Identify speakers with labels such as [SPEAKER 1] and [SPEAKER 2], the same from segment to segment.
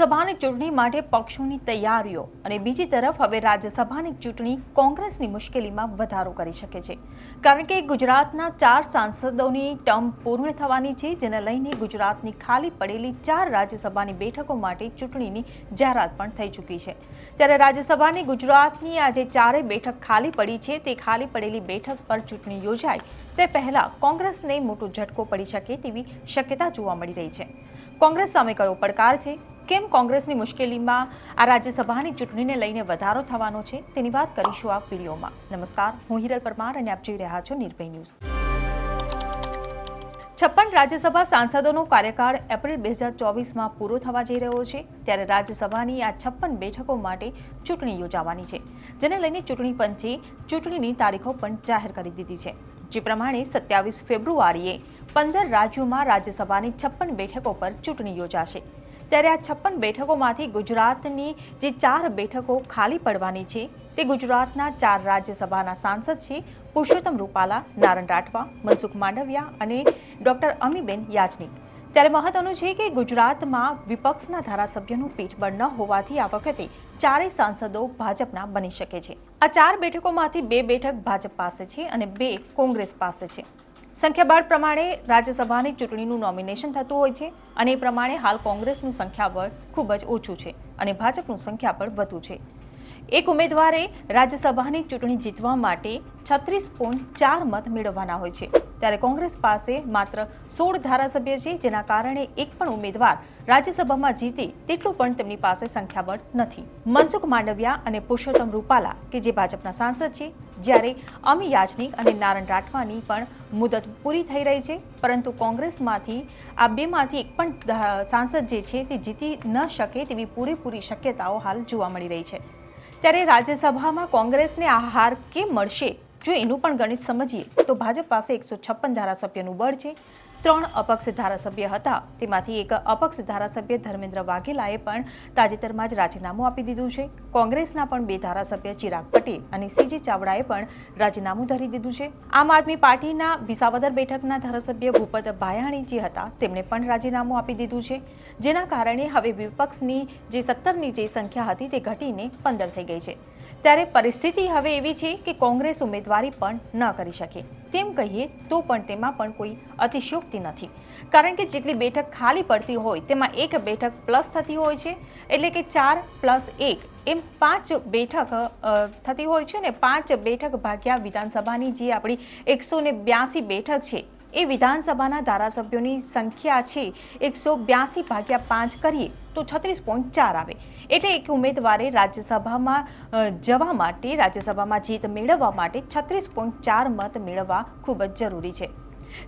[SPEAKER 1] લોકસભાની ચૂંટણી માટે પક્ષોની તૈયારીઓ અને બીજી તરફ હવે રાજ્યસભાની ચૂંટણી કોંગ્રેસની મુશ્કેલીમાં વધારો કરી શકે છે. કારણ કે ગુજરાતના ચાર સાંસદોની ટર્મ પૂર્ણ થવાની છે, જેને લઈને ગુજરાતની ખાલી પડેલી ચાર રાજ્યસભાની બેઠકો માટે ચૂંટણીની જાહેરાત પણ થઈ ચૂકી છે. ત્યારે રાજ્યસભાની ગુજરાતની આજે ચારેય બેઠક ખાલી પડી છે, તે ખાલી પડેલી બેઠક પર ચૂંટણી યોજાય, તે પહેલા કોંગ્રેસને મોટો ઝટકો પડી શકે તેવી શક્યતા જોવા મળી રહી છે. કોંગ્રેસ સામે કયો પડકાર છે? કેમ કોંગ્રેસની મુશ્કેલીમાં આ રાજ્યસભાની ચૂંટણીને લઈને વધારો થવાનો છે? તેની વાત કરીશું આ વિડીયોમાં. નમસ્કાર, હું હિરલ પરમાર અને આપ જોઈ રહ્યા છો નિર્ભય ન્યૂઝ. છપ્પન રાજ્યસભા સાંસદોનો કાર્યકાળ એપ્રિલ બે હજાર ચોવીસમાં પૂરો થવા જઈ રહ્યો છે. ત્યારે રાજ્યસભાની આ છપ્પન બેઠકો માટે ચૂંટણી યોજાવાની છે. જેને લઈને ચૂંટણી પંચે ચૂંટણીની તારીખો પણ જાહેર કરી દીધી છે. જે પ્રમાણે સત્યાવીસ ફેબ્રુઆરીએ પંદર રાજ્યોમાં રાજ્યસભાની છપ્પન બેઠકો પર ચૂંટણી યોજાશે. ત્યારે આ છપ્પન બેઠકોમાંથી ગુજરાતની જે ચાર બેઠકો ખાલી પડવાની છે, તે ગુજરાતના ચાર રાજ્યસભાના સાંસદ છે, પુરુષોત્તમ રૂપાલા નારણ રાઠવા, મનસુખ માંડવિયા અને ડોક્ટર અમીબેન યાજ્ઞિક ત્યારે મહત્વનું છે કે ગુજરાતમાં વિપક્ષના ધારાસભ્યનું પીઠબળ ન હોવાથી આ વખતે ચારેય સાંસદો ભાજપના બની શકે છે. આ ચાર બેઠકોમાંથી બે બેઠક ભાજપ પાસે છે અને બે કોંગ્રેસ પાસે છે. સંખ્યાબળ પ્રમાણે રાજ્યસભાની ચૂંટણીનું નોમિનેશન થતું હોય છે અને એ પ્રમાણે હાલ કોંગ્રેસનું સંખ્યાબળ ખૂબ જ ઓછું છે અને ભાજપનું સંખ્યાબળ વધુ છે. એક ઉમેદવારે રાજ્યસભાની ચૂંટણી જીતવા માટે છત્રીસ પોઈન્ટ ચાર મત મેળવવાના હોય છે. ત્યારે કોંગ્રેસ પાસે માત્ર સોળ ધારાસભ્ય છે, જેના કારણે એક પણ ઉમેદવાર રાજ્યસભામાં જીતે તેટલું પણ તેમની પાસે સંખ્યાબળ નથી. મનસુખ માંડવિયા અને પુરુષોત્તમ રૂપાલા, કે જે ભાજપના સાંસદ છે જ્યારે અમી યાજ્ઞિક અને નારણ રાઠવાની પણ મુદત પૂરી થઈ રહી છે, પરંતુ કોંગ્રેસમાંથી આ બેમાંથી એક પણ સાંસદ જે છે તે જીતી ન શકે તેવી પૂરેપૂરી શક્યતાઓ હાલ જોવા મળી રહી છે. ત્યારે રાજ્યસભામાં કોંગ્રેસને આ હાર કેમ મળશે? જો એનું પણ ગણિત સમજીએ, તો ભાજપ પાસે એકસો છપ્પન ધારાસભ્યનું બળ છે ત્રણ અપક્ષ ધારાસભ્ય હતા. તેમાંથી એક અપક્ષ ધારાસભ્ય ધર્મેન્દ્ર વાઘેલાએ પણ તાજેતરમાં જ રાજીનામું આપી દીધું છે. કોંગ્રેસના પણ બે ધારાસભ્ય ચિરાગ પટેલ અને સીજી ચાવડાએ પણ રાજીનામું ધરી દીધું છે. આમ આદમી પાર્ટીના વિસાવદર બેઠકના ધારાસભ્ય ભૂપત ભાયાણી જે હતા. તેમણે પણ રાજીનામું આપી દીધું છે. જેના કારણે હવે વિપક્ષની જે સત્તરની જે સંખ્યા હતી તે ઘટીને પંદર થઈ ગઈ છે. ત્યારે પરિસ્થિતિ હવે એવી છે કે કોંગ્રેસ ઉમેદવારી પણ ન કરી શકે. તેમ કહીએ તો પણ તેમાં પણ કોઈ અતિશયોક્તિ નથી. કારણ કે જેટલી બેઠક ખાલી પડતી હોય, તેમાં એક બેઠક પ્લસ થતી હોય છે. એટલે કે ચાર પ્લસ એક. એમ પાંચ બેઠક થતી હોય છે ને પાંચ બેઠક ભાગ્યા વિધાનસભાની જે આપણી એકસો ને બ્યાસી બેઠક છે એ વિધાનસભાના ધારાસભ્યોની સંખ્યા છે એકસો બ્યાસી ભાગ્યા પાંચ કરીએ તો છત્રીસ પોઈન્ટ ચાર આવે. એટલે એક ઉમેદવારે રાજ્યસભામાં જવા માટે, રાજ્યસભામાં જીત મેળવવા માટે છત્રીસ પોઈન્ટ ચાર મત મેળવવા ખૂબ જ જરૂરી છે.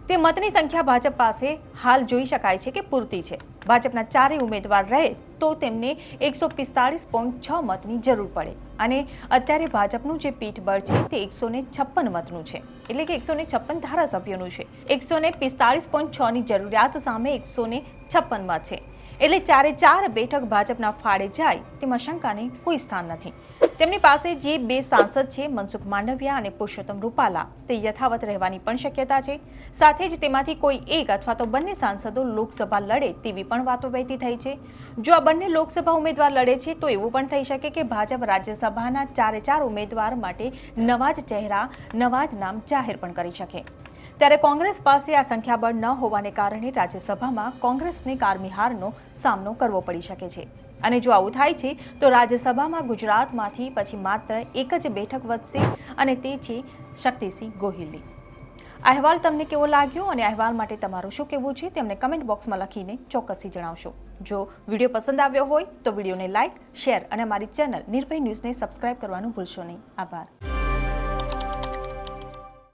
[SPEAKER 1] તે મતની સંખ્યા ભાજપ પાસે હાલ જોઈ શકાય છે કે પૂરતી છે. ભાજપના ચારેય ઉમેદવાર રહે તો તેમને એકસો પિસ્તાળીસ પોઈન્ટ છ મતની જરૂર પડે. અને અત્યારે ભાજપનું જે પીઠબળ છે તે એકસો ને છપ્પન મતનું છે. એટલે કે એકસો ને છપ્પન ધારાસભ્યોનું છે. એકસો ને પિસ્તાળીસ પોઈન્ટ છની જરૂરિયાત સામે એકસો ને છપ્પન મત છે. એટલે ચારે ચાર બેઠક ભાજપના ફાળે જાય તેમાં શંકાને કોઈ સ્થાન નથી. તેમની પાસે જે બે સાંસદ છે, મનસુખ માંડવિયા અને પુરુષોત્તમ રૂપાલા, તે યથાવત રહેવાની પણ શક્યતા છે. સાથે જ તેમાંથી કોઈ એક અથવા તો બંને સાંસદો લોકસભા લડે તેવી પણ વાતો વહેતી થઈ છે. જો આ બંને લોકસભા ઉમેદવાર લડે છે, તો એવું પણ થઈ શકે કે ભાજપ રાજ્યસભાના ચારે ચાર ઉમેદવાર માટે નવા જ ચહેરા, નવા જ નામ જાહેર પણ કરી શકે. ત્યારે કોંગ્રેસ પાસે આ સંખ્યાબળ ન હોવાને કારણે રાજ્યસભામાં કોંગ્રેસને કારમિહારનો સામનો કરવો પડી શકે છે. અને જો આવું થાય છે, તો રાજ્યસભામાં ગુજરાતમાંથી પછી માત્ર એક જ બેઠક વધશે અને તે છે શક્તિસિંહ ગોહિલની અહેવાલ તમને કેવો લાગ્યો અને અહેવાલ માટે તમારું શું કહેવું છે, તેમને કમેન્ટ બોક્સમાં લખીને ચોક્કસથી જણાવશો. જો વીડિયો પસંદ આવ્યો હોય, તો વિડીયોને લાઇક શેર અને અમારી ચેનલ નિર્ભય ન્યૂઝને સબસ્ક્રાઇબ કરવાનું ભૂલશો નહીં. આભાર.